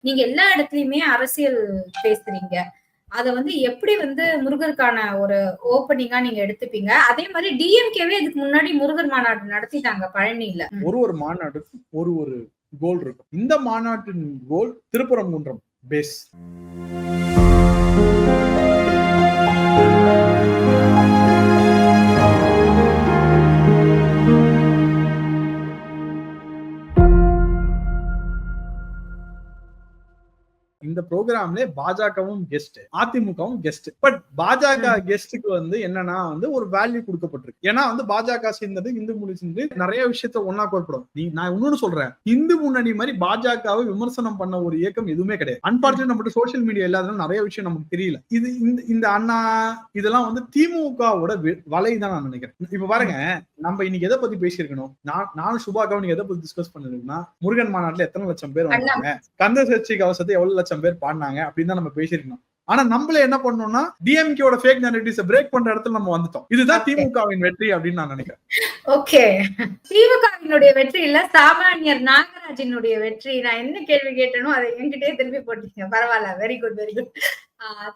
நீங்க எல்லா இடத்துலயுமே அரசியல் பேசுறீங்க. அத வந்து எப்படி வந்து முருகருக்கான ஒரு ஓப்பனிங்கா நீங்க எடுத்துப்பீங்க? அதே மாதிரி டிஎம்கேவே இதுக்கு முன்னாடி முருகர் மாநாடு நடத்திட்டாங்க பழனியில. ஒரு ஒரு மாநாடு ஒரு ஒரு கோல் இருக்கும். இந்த மாநாட்டின் கோல் திருப்பரங்குன்றம். பேஸ் ப்ரோக்ராம்ல பாஜகவும் கெஸ்ட் அதிமுகவும் கெஸ்ட் பட் பாஜக கெஸ்டுக்கு வந்து என்னன்னா வந்து ஒரு வேல்யூ கொடுக்கப்பட்டிருக்கு. ஏன்னா வந்து பாஜக சேர்ந்தது இந்து முன்னணி சேர்ந்து நிறைய விஷயத்த ஒன்னா கோர்ப்படும். நீ நான் இன்னொன்னு சொல்றேன். இந்து முன்னணி மாதிரி பாஜகவை விமர்சனம் பண்ண ஒரு இயக்கம் எதுவுமே கிடையாது. அன்பார்ச்சுனேட் நம்மகிட்ட சோசியல் மீடியா இல்லாதனால நிறைய விஷயம் நமக்கு தெரியல. இது இந்த இந்த அண்ணா இதெல்லாம் வந்து திமுகவோட வலை தான் நான் நினைக்கிறேன். இப்ப பாருங்க நம்ம இன்னைக்கு எதை பத்தி பேசியிருக்கணும்? நான் நானும் சுபாக்காவும் நீங்க எதை பத்தி டிஸ்கஸ் பண்ணிருக்கோம்னா முருகன் மாநாட்டுல எத்தனை லட்சம் பேர் வந்தாங்க கந்த சர்ச்சை கவசத்தை எவ்வளவு லட்சம் பேர் பாடினாங்க அப்படின்னு தான் நம்ம பேசியிருக்கணும். ஆனா நம்மள என்ன பண்ணோம்னா டிஎம்கேவோட ஃபேக் நெரேட்டிவ்ஸ் பிரேக் பண்ற இடத்துல நம்ம வந்துட்டோம். இதுதான் திமுகவின் வெற்றி அப்படின்னு நான் நினைக்கிறேன். ஓகே திமுகவினுடைய வெற்றி இல்ல சாமானியர் நாகராஜினுடைய வெற்றி. நான் என்ன கேள்வி கேட்டனோ அதை என்கிட்டயே திருப்பி போட்டீங்க. பரவாயில்ல வெரி குட் வெரி குட்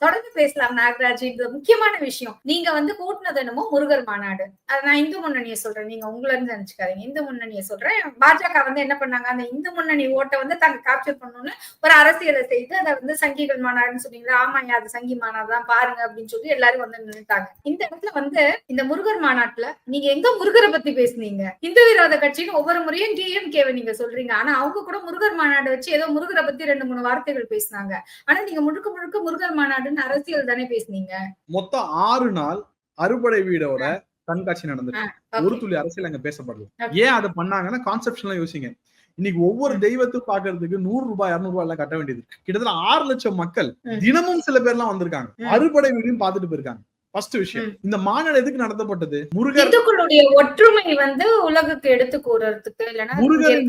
தொடர்ந்து பேசலாம் நாகராஜ். இந்த முக்கியமான விஷயம். நீங்க வந்து கூட்டினது என்னமோ முருகர் மாநாடு. அதை நான் இந்து முன்னணியை சொல்றேன். நீங்க உங்களை இருந்து நினைச்சுக்காதீங்க. இந்து முன்னணியை சொல்றேன். பாஜக வந்து என்ன பண்ணாங்க? அந்த இந்து முன்னணி ஓட்டை வந்து தாங்க கேப்சர் பண்ணணும்னு ஒரு அரசியலை செய்து அதை வந்து சங்கிகள் மாநாடுன்னு சொன்னீங்களா? ஆமாயா அது சங்கி மாநாடு தான் பாருங்க அப்படின்னு சொல்லி எல்லாரும் வந்து நின்றுட்டாங்க இந்த இடத்துல வந்து இந்த முருகர் மாநாட்டுல நீங்க எங்க முருகரை பத்தி பேசுனீங்க? இந்து விரோத கட்சின்னு ஒவ்வொரு முறையும் டிஎம்கேவை நீங்க சொல்றீங்க. ஆனா அவங்க கூட முருகர் மாநாடு வச்சு ஏதோ முருகரை பத்தி ரெண்டு மூணு வார்த்தைகள் பேசினாங்க. ஆனா நீங்க முழுக்க முழுக்க முருகர் மாநாடுன்னு அரசியல் தானே பேசுனீங்க? மொத்தம் ஆறு நாள் அறுபடை வீடோட கண்காட்சி நடந்துச்சு ஒரு துளி அரசியல் அங்க பேசப்படல. ஏன் அதை பண்ணாங்கன்னா கான்செப்ட்லாம் யோசிங்க. இன்னைக்கு ஒவ்வொரு தெய்வத்தும் பாக்குறதுக்கு நூறு ரூபாய் இருநூறு ரூபாய் எல்லாம் கட்ட வேண்டியது கிட்டத்தட்ட ஆறு லட்சம் மக்கள் தினமும் சில பேர்லாம் வந்திருக்காங்க. அறுபடை வீடையும் பார்த்துட்டு போயிருக்காங்க. ஃபர்ஸ்ட் விஷயம். இந்த மாநாடு எதுக்கு நடத்தப்பட்டது? முருகர் இந்துக்களுடைய ஒற்றுமை வந்து உலகுக்கு எடுத்து கூறுறதுக்கு இல்லைன்னா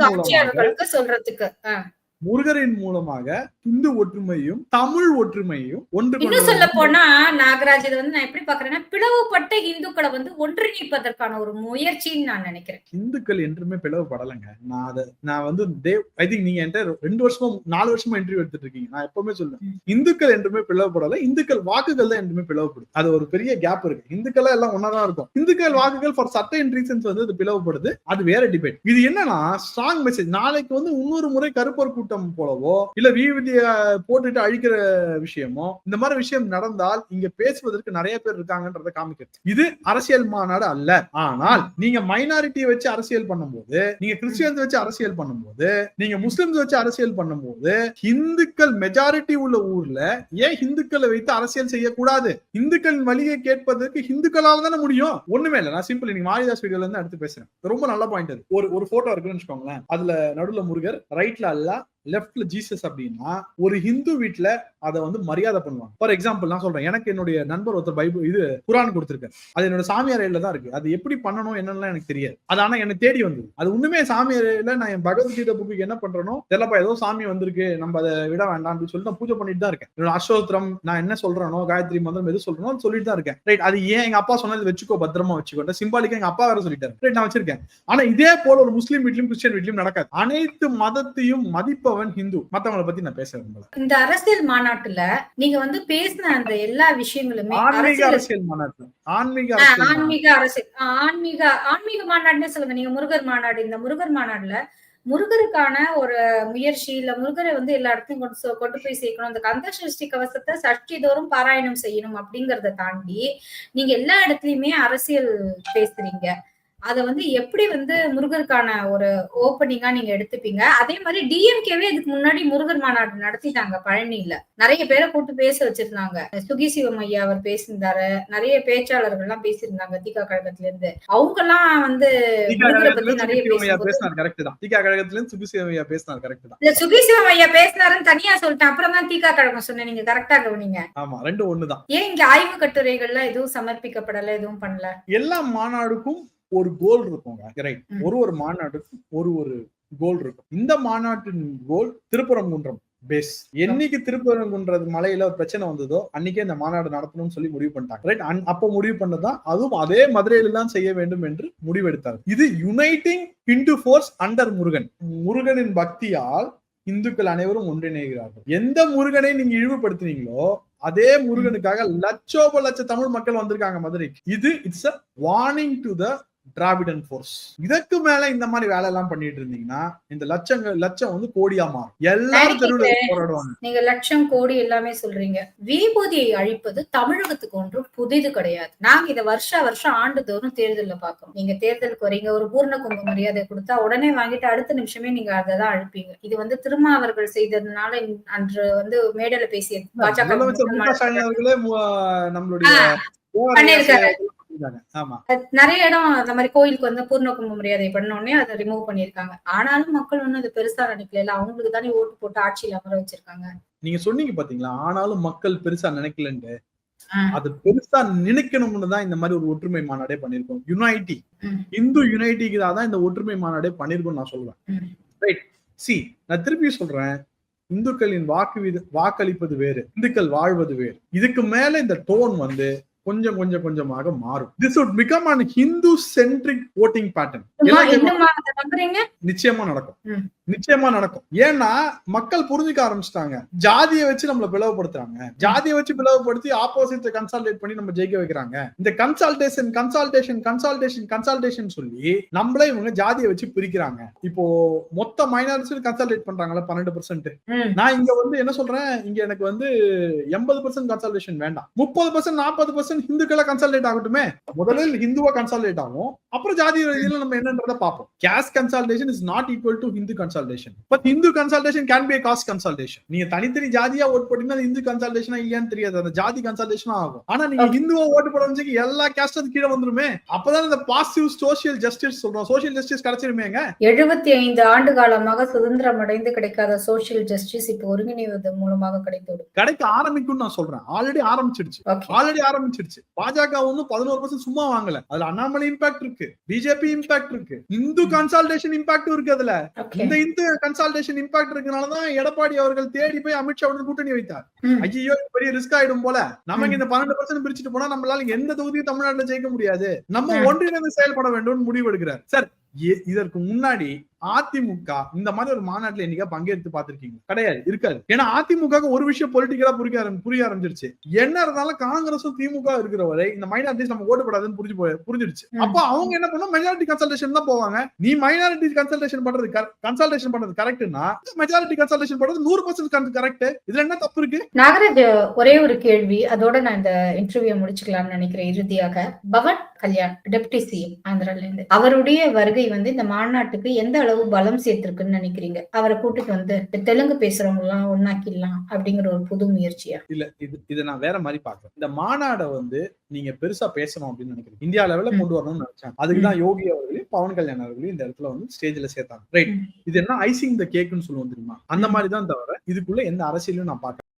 ஆட்சியாளர்களுக்கு சொல்றதுக்கு. முருகரின் மூலமாக இந்து ஒற்றுமையும் தமிழ் ஒற்றுமையும் ஒன்று இன்னும் சொல்ல போனா நாகராஜ் இதை வந்து நான் எப்படி பாக்குறேன்னா பிளவுபட்ட இந்துக்களை வந்து ஒன்றிணைப்பதற்கான ஒரு முயற்சின்னு நான் நினைக்கிறேன். இந்துக்கள் என்றுமே பிளவுபடலைங்க. நான் அதை நான் வந்து தேவ் ஐ திங்க் நீங்க என்கிட்ட ரெண்டு வருஷமா நாலு வருஷமா இன்டர்வியூ எடுத்துட்டு இருக்கீங்க. நான் எப்பவுமே சொல்லுவேன். இந்துக்கள் என்றுமே பிளவுபடல. இந்துக்கள் வாக்குகள் தான் என்றுமே பிளவுபடுது. அது ஒரு பெரிய கேப் இருக்கு. இந்துக்கள் எல்லாம் ஒன்னாதான் இருக்கும். இந்துக்கள் வாக்குகள் ஃபார் சர்டைன் ரீசன்ஸ் வந்து அது பிளவுபடுது. அது வேற டிபேட் இது என்னன்னா ஸ்ட்ராங் மெசேஜ் நாளைக்கு வந்து இன்னொரு முறை கருப்பர் கூட்டம் போலவோ இல்ல வீதிய போட்டுட்டு அழிக்கிற விஷயமோ இந்த மாதிரி விஷயம் நடந்தால் இங்க பேசுவதற்கு நிறைய பேர் இருக்காங்கன்றத காமிக்கிறது இது அரசியல் மாநாடு அல்ல. ஆனால் நீங்க மைனாரிட்டியை வச்சு அரசியல் பண்ணும்போது நீங்க கிறிஸ்டியன்ஸ் வச்சு அரசியல் பண்ணும்போது நீங்க முஸ்லிம்ஸ் வச்சு அரசியல் பண்ணும்போது இந்துக்கள் மெஜாரிட்டி உள்ள ஊர்ல ஏன் இந்துக்களை வைத்து அரசியல் செய்யக்கூடாது? இந்துக்களின் வழியை கேட்பதற்கு இந்துக்களால் தானே முடியும். ஒண்ணுமே இல்ல. நான் சிம்பிள் நீங்க மாரிதாஸ் வீடியோல இருந்து எடுத்து பேசுறேன். ரொம்ப நல்ல பாயிண்ட் அது. ஒரு ஒரு போட்டோ இருக்குன்னு வச்சுக்கோங்களேன். அதுல நடுவுல முருகர் ரைட்ல அல்ல லெஃப்ட்ல ஜீசஸ் அப்படின்னா ஒரு ஹிந்து வீட்டுல அதை வந்து மரியாதை பண்ணுவாங்க. ஃபார் எக்ஸாம்பிள் நான் சொல்றேன். எனக்கு என்னுடைய நண்பர் ஒருத்தர் பைபிள் இது குரான் கொடுத்துருக்கேன் அது என்னோட சாமியாரையில தான் இருக்கு. அது எப்படி பண்ணணும் என்னன்னு எனக்கு தெரியாது. அது ஆனா என்னை தேடி வந்தது. அது ஒண்ணுமே சாமி நான் என் பகவத்கீதை புக்கு என்ன பண்றேனோ தெரியலப்பா ஏதோ சாமி வந்திருக்கு நம்ம அதை விட வேண்டாம் அப்படின்னு சொல்லி நான் பூஜை பண்ணிட்டு தான் இருக்கேன். என்னோட அசோத்திரம் நான் என்ன சொல்றேனோ காயத்ரி மந்திரம் எது சொல்றேனோ சொல்லிட்டு தான் இருக்கேன். ரைட் அது ஏன் எங்க அப்பா சொன்னது வச்சுக்கோ பத்திரமா வச்சுக்கோ. சிம்பாலிக்கா எங்க அப்பா வேற சொல்லிட்டாரு. ரைட் நான் வச்சிருக்கேன். ஆனா இதே போல ஒரு முஸ்லீம் வீட்லயும் கிறிஸ்டியன் வீட்லயும் நடக்காது. அனைத்து மதத்தையும் மதிப்பை மதிப்பவன் ஹிந்து. இந்து மத்தவங்களை பத்தி நான் பேச விரும்பல. இந்த அரசியல் மாநாட்டுல நீங்க வந்து பேசின அந்த எல்லா விஷயங்களுமே ஆன்மீக அரசியல் மாநாட்டு. ஆன்மீக ஆன்மீக அரசியல் ஆன்மீக ஆன்மீக மாநாடுன்னு சொல்லுங்க. நீங்க முருகர் மாநாடு. இந்த முருகர் மாநாடுல முருகருக்கான ஒரு முயற்சி இல்ல முருகரை வந்து எல்லா இடத்தையும் கொண்டு கொண்டு போய் சேர்க்கணும். அந்த கந்த சஷ்டி கவசத்தை சஷ்டி தோறும் பாராயணம் செய்யணும் அப்படிங்கறத தாண்டி நீங்க எல்லா இடத்துலயுமே அரசியல் பேசுறீங்க. அதை வந்து எப்படி வந்து முருகருக்கான ஒரு ஓப்பனிங்கா நீங்க எடுத்துப்பீங்க? அதே மாதிரி டிஎம்கேவே இதுக்கு முன்னாடி முருகர் மாநாடு நடத்திட்டாங்க பழனியில. நிறைய பேரை கூட்டு பேச வச்சிருந்தாங்க. சுகி சிவம் ஐயா அவர் பேசியிருந்தாரு. நிறைய பேச்சாளர்கள் எல்லாம் பேசியிருந்தாங்க தீகா கழகத்துல இருந்து அவங்க எல்லாம் வந்து முருகரை பத்தி நிறைய இல்ல சுகி சிவம் ஐயா பேசினாருன்னு தனியா சொல்லிட்டேன். அப்புறம் தான் தீகா கழகம் சொன்னேன். நீங்க கரெக்டா கவனிங்க. ஆமா ரெண்டு ஒண்ணுதான். ஏன் இங்க ஆய்வு கட்டுரைகள்லாம் எதுவும் சமர்ப்பிக்கப்படல எதுவும் பண்ணல? எல்லா மாநாடுக்கும் ஒரு கோல் இருக்குங்க. ரைட் ஒரு ஒரு மாநாட்டுக்கும் ஒரு ஒரு கோல் இருக்கும். இந்த மாநாட்டின் கோல் திருப்பரங்குன்றம். பேஸ் என்னைக்கு திருப்பரங்குன்றது மலையில ஒரு பிரச்சனை வந்ததோ அன்னைக்கே இந்த மாநாடு நடத்தணும்னு சொல்லி முடிவு பண்ணிட்டாங்க. ரைட் அப்ப முடிவு பண்ணதான் அதுவும் அதே மதுரையில தான் செய்ய வேண்டும் என்று முடிவெடுத்தார். இது uniting into force under Murugan. முருகனின் பக்தியால் இந்துக்கள் அனைவரும் ஒன்றிணைகிறார்கள். எந்த முருகனை நீங்க இழிவுபடுத்துனீங்களோ அதே முருகனுக்காக லட்சோப லட்ச தமிழ் மக்கள் வந்திருக்காங்க மதுரைக்கு. இது it's a warning to the Dravidian force இதற்கு மேல இந்த மாதிரி வேலை எல்லாம் பண்ணிட்டு இருந்தீங்கன்னா இந்த லட்சங்கள் லட்சம் வந்து கோடியா மாறும். எல்லாரும் தெருவில் போராடுவாங்க. நீங்க லட்சம் கோடி எல்லாமே சொல்றீங்க. விபூதியை அழிப்பது தமிழகத்துக்கு ஒன்றும் புதிது கிடையாது. நாங்க இத வருஷ வருஷம் ஆண்டுதோறும் தேர்தல்ல பாக்குறோம் நீங்க தேர்தலுக்கு வரீங்க ஒரு பூர்ண கும்ப மரியாதை கொடுத்தா உடனே வாங்கிட்டு அடுத்த நிமிஷமே நீங்க அதை தான் அழிப்பீங்க. இது வந்து திருமாவர்கள் செய்ததுனால அன்று வந்து மேடையில பேசிய பாஜக நம்மளுடைய நிறைய இடம் அந்த மாதிரி கோயிலுக்கு வந்து பூர்ண கும்ப மரியாதை பண்ண உடனே அதை ரிமூவ் பண்ணிருக்காங்க ஆனாலும் மக்கள் ஒன்னும் அது பெருசா நினைக்கல. அவங்களுக்கு தானே ஓட்டு போட்டு ஆட்சியில அமர வச்சிருக்காங்க. நீங்க சொன்னீங்க பாத்தீங்களா? ஆனாலும் மக்கள் பெருசா நினைக்கலன்ட்டு. அது பெருசா நினைக்கணும்னு தான் இந்த மாதிரி ஒரு ஒற்றுமை மாநாடே பண்ணிருக்கோம் யுனைட்டி. இந்து யுனைட்டிக்கு தான் இந்த ஒற்றுமை மாநாடே பண்ணிருக்கோம் நான் சொல்லுவேன் ம். ரைட் சி நான் திருப்பி சொல்றேன். இந்துக்களின் வாக்கு வாக்களிப்பது வேறு. இந்துக்கள் வாழ்வது வேறு. இதுக்கு மேல இந்த டோன் வந்து கொஞ்சம் கொஞ்சம் கொஞ்சமாக மாறும். This would become an Hindu centric voting pattern நிச்சயமா நடக்கும். நிச்சயமா நடக்கும். ஏன்னா மக்கள் புரிஞ்சுக்க ஆரம்பிச்சிட்டாங்க. ஜாதியை வச்சு நம்மள பிளவுபடுத்துறாங்க. ஜாதியை வச்சு பிளவுபடுத்தி ஆப்போசிட் கன்சால்டேட் பண்ணி நம்ம ஜெயிக்க வைக்கிறாங்க. இந்த கன்சால்டேஷன் கன்சால்டேஷன் கன்சால்டேஷன் கன்சால்டேஷன் சொல்லி நம்மளே இவங்க ஜாதியை வச்சு பிரிக்கிறாங்க. இப்போ மொத்த மைனாரிட்டி கன்சால்டேட் பண்றாங்கல்ல பன்னெண்டு பர்சன்ட். நான் இங்க வந்து என்ன சொல்றேன்? இங்க எனக்கு வந்து எண்பது பர்சன்ட் கன்சால்டேஷன் வேண்டாம். முப்பது பர்சன்ட் நாற்பது பர்சன்ட் ஹிந்துக்களா கன்சால்டேட் ஆகட்டுமே? முதலில் ஹிந்துவா கன்சால்டேட் ஆகும் அப்புறம் ஜாதி ரீதியில நம்ம என்னன்றத பார்ப்போம். Caste consolidation is not equal to Hindu consolidation but Hindu consolidation can be caste consolidation நீங்க தனித்தனி ஜாதியா ஓட் போட்டீங்கன்னா ஹிந்து கன்சால்டேஷனா இல்லையான்னு தெரியாது. அந்த ஜாதி கன்சால்டேஷனா ஆகும். ஆனா நீங்க ஹிந்துவா ஓட்டு போட எல்லா கேஸ்டும் கீழே வந்துருமே? அப்பதான் இந்த பாசிட்டிவ் சோசியல் ஜஸ்டிஸ் சொல்றோம். சோசியல் ஜஸ்டிஸ் கிடைச்சிருமேங்க எழுபத்தி ஐந்து ஆண்டு காலமாக சுதந்திரம் அடைந்து கிடைக்காத சோசியல் ஜஸ்டிஸ் இப்போ ஒருங்கிணைவது மூலமாக கிடைத்துவிடும் கிடைக்க ஆரம்பிக்கும்னு நான் சொல்றேன். ஆல்ரெடி ஆரம்பிச்சிடுச்சு. ஓகே ஆல்ரெடி ஆரம்பிச்சிடுச்சு பாஜக ஒன்னும் பதினோரு பர்சன்ட் சும்மா வாங்கல. அதுல அண்ணாமலை இம்பாக்ட் இருக்கு. பிஜேபி இம்பாக்ட் இருக்கு. இந்து கன்சால்டேஷன் இம்பாக்ட் இருக்கு அதுல. இந்த இந்து கன்சால்டேஷன் இம்பாக்ட் இருக்கனாலதான் எடப்பாடி அவர்கள் தேடி போய் அமித்ஷாவுடன் கூட்டணி வைத்தார். ஐயோ பெரிய ரிஸ்க் ஆயிடும் போல. நமக்கு இந்த பன்னெண்டு பர்சன்ட் பிரிச்சுட்டு போனா நம்மளால எந்த தொகுதியும் தமிழ்நாட்டுல ஜெயிக்க முடியாது. நம்ம. ஒன்றிணைந்து செயல்பட வேண்டும் முடிவு எடுக்கிறார் சார் இதற்கு முன்னாடி அதிமுக இந்த மாதிரி ஒரு மாநாட்டுல என்னைக்கா பங்கேற்று பார்த்திருக்கீங்க கிடையாது இருக்காது. ஏன்னா அதிமுக ஒரு விஷயம் பொலிட்டிக்கலா புரிய ஆரம்பி புரிய ஆரம்பிச்சிருச்சு. என்ன இருந்தாலும் காங்கிரஸும் திமுக இருக்கிற வரை இந்த மைனாரிட்டிஸ் நம்ம ஓட்டு போடாதுன்னு புரிஞ்சு போய் புரிஞ்சிருச்சு. அப்ப அவங்க என்ன பண்ணா மெஜாரிட்டி கன்சல்டேஷன் தான் போவாங்க. நீ மைனாரிட்டி கன்சல்டேஷன் பண்றது கன்சல்டேஷன் பண்றது கரெக்ட்னா மெஜாரிட்டி கன்சல்டேஷன் பண்றது நூறு பர்சன்ட் கரெக்ட் இதுல என்ன தப்பு இருக்கு? நாகராஜ் ஒரே ஒரு கேள்வி. அதோட நான் இந்த இன்டர்வியூ முடிச்சுக்கலாம்னு நினைக்கிறேன் இறுதியாக. பவன் கல்யாண் டெப்டி சிஎம் ஆந்திரால இருந்து அவருடைய வருகை வந்து இந்த மாநாட்டுக்கு எந்த அளவு பலம் சேர்த்திருக்குன்னு நினைக்கிறீங்க? அவரை கூட்டிட்டு வந்து தெலுங்கு பேசுறவங்க எல்லாம் ஒன்னாக்கிடலாம் அப்படிங்கிற ஒரு புது முயற்சியா? இல்ல இது இதை நான் வேற மாதிரி பாக்குறேன் இந்த மாநாடை வந்து நீங்க பெருசா பேசணும் அப்படின்னு நினைக்கிறேன் இந்தியா லெவல்ல. கொண்டு வரணும்னு நினைச்சாங்க. அதுக்குதான் யோகி அவர்களையும் பவன் கல்யாண் அவர்களையும் இந்த இடத்துல வந்து ஸ்டேஜ்ல சேர்த்தாங்க. ரைட். இது என்ன ஐசிங் த கேக்குன்னு சொல்லுவோம் தெரியுமா? அந்த மாதிரி தான் தவிர இதுக்குள்ள எந்த அரசியலையும் நான் பார்க்க